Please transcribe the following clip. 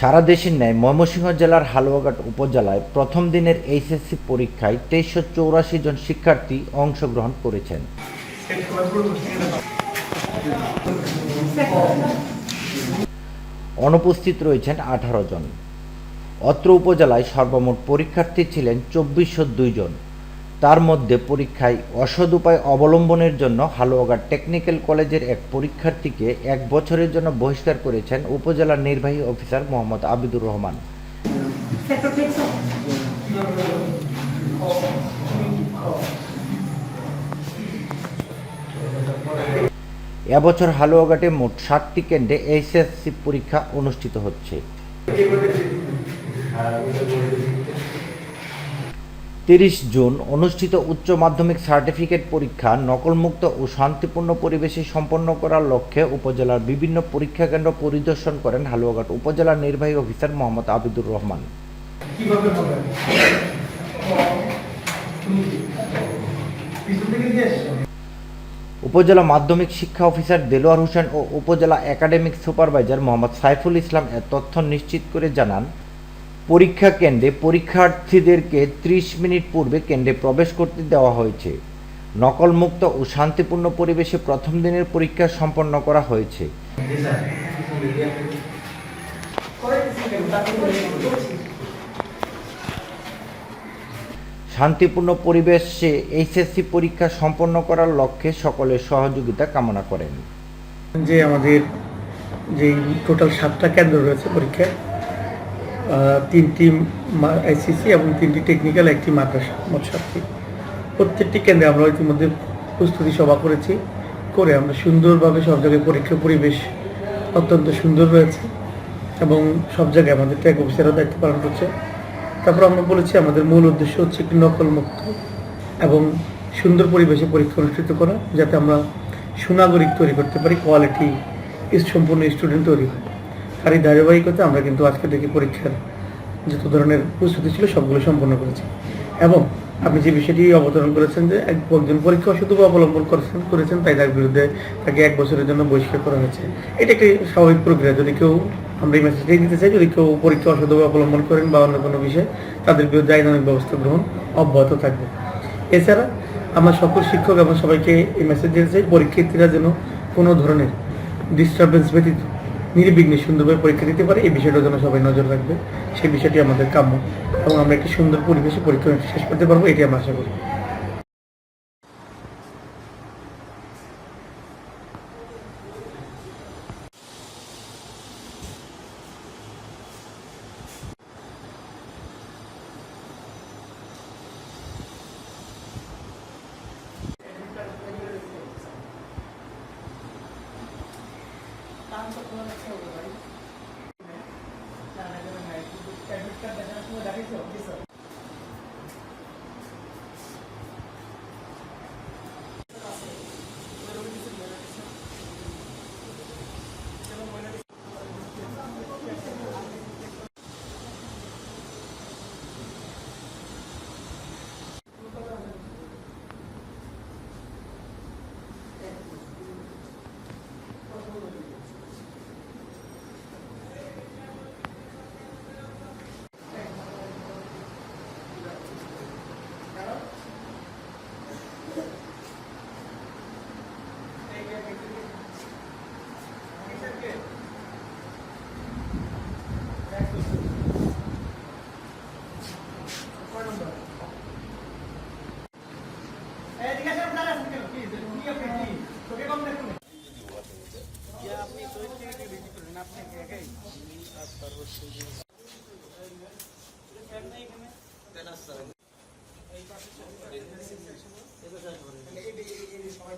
সারা দেশের ন্যায় ময়মনসিংহ জেলার হালুয়াঘাট উপজেলায় প্রথম দিনের এইচএসসি পরীক্ষায় তেইশশো চৌরাশি জন শিক্ষার্থী অংশগ্রহণ করেছেন। অনুপস্থিত রয়েছেন আঠারো জন। অত্র উপজেলায় সর্বমোট পরীক্ষার্থী ছিলেন চব্বিশশো দুই জন। তার মধ্যে পরীক্ষায় অসদ উপায় অবলম্বনের জন্য হালুয়াঘাট টেকনিক্যাল কলেজের এক পরীক্ষার্থীকে এক বছরের জন্য বহিষ্কার করেছেন উপজেলার নির্বাহী অফিসার মোহাম্মদ আবিদুর রহমান। এবছর হালুয়াঘাটে মোট সাতটি কেন্দ্রে এইচএসসি পরীক্ষা অনুষ্ঠিত হচ্ছে। তিরিশ জুন অনুষ্ঠিত উচ্চ মাধ্যমিক সার্টিফিকেট পরীক্ষা নকলমুক্ত ও শান্তিপূর্ণ পরিবেশে সম্পন্ন করার লক্ষ্যে উপজেলার বিভিন্ন পরীক্ষা কেন্দ্র পরিদর্শন করেন হালুয়াঘাট উপজেলার নির্বাহী অফিসার মোহাম্মদ আবিদুর রহমান। উপজেলা মাধ্যমিক শিক্ষা অফিসার দেলোয়ার হোসেন ও উপজেলা একাডেমিক সুপারভাইজার মোহাম্মদ সাইফুল ইসলাম এ তথ্য নিশ্চিত করে জানান পরীক্ষা কেন্দ্রে পরীক্ষার্থীদেরকে ত্রিশ মিনিট পূর্বে কেন্দ্রে প্রবেশ করতে দেওয়া হয়েছে। নকলমুক্ত ও শান্তিপূর্ণ পরিবেশে প্রথম দিনের পরীক্ষা সম্পন্ন করা হয়েছে। শান্তিপূর্ণ পরিবেশে এইচএসসি পরীক্ষা সম্পন্ন করার লক্ষ্যে সকলের সহযোগিতা কামনা করেন। যে আমাদের যে টোটাল সাতটা কেন্দ্র রয়েছে পরীক্ষায় তিনটি আইসিসি এবং তিনটি টেকনিক্যাল একটি মাদ্রাসা, মোট সাতটি। প্রত্যেকটি কেন্দ্রে আমরা ইতিমধ্যে প্রস্তুতি সভা করেছি, করে আমরা সুন্দরভাবে সব জায়গায় পরীক্ষা পরিবেশ অত্যন্ত সুন্দর রয়েছে এবং সব জায়গায় আমাদের ট্যাগ অফিসারও দায়িত্ব পালন করছে। তারপর আমরা বলেছি, আমাদের মূল উদ্দেশ্য হচ্ছে একটি নকলমুক্ত এবং সুন্দর পরিবেশে পরীক্ষা অনুষ্ঠিত করা, যাতে আমরা সুনাগরিক তৈরি করতে পারি কোয়ালিটি সম্পূর্ণ স্টুডেন্ট তৈরি হয়। আর এই ধারাবাহিকতা আমরা কিন্তু আজকে থেকে পরীক্ষার যত ধরনের প্রস্তুতি ছিল সবগুলো সম্পন্ন করেছি। এবং আপনি যে বিষয়টি অবতরণ করেছেন যে একজন পরীক্ষা শুধু অবলম্বন করেছেন করেছেন, তাই তার বিরুদ্ধে তাকে এক বছরের জন্য বহিষ্কার করা হয়েছে। এটা একটি স্বাভাবিক প্রক্রিয়া। যদি কেউ আমরা এই মেসেজটাই দিতে চাই, যদি কেউ পরীক্ষা অসদ অবলম্বন করেন বা অন্য কোনো বিষয়ে, তাদের বিরুদ্ধে আইনানুগ ব্যবস্থা গ্রহণ অব্যাহত থাকবে। এছাড়া আমার সকল শিক্ষক এবং সবাইকে এই মেসেজ দিতে চাই, পরীক্ষার্থীরা যেন কোনো ধরনের ডিস্টারবেন্স ব্যতীত নির্বিঘ্নে সুন্দরভাবে পরীক্ষা দিতে পারে, এই বিষয়টা যেন সবাই নজর রাখবে। সেই বিষয়টি আমাদের কাম্য। এবং আমরা একটি সুন্দর পরিবেশে পরীক্ষা শেষ করতে পারব এটি আমরা আশা করি। ठेवलं এই পাশে এই পাশে এই পাশে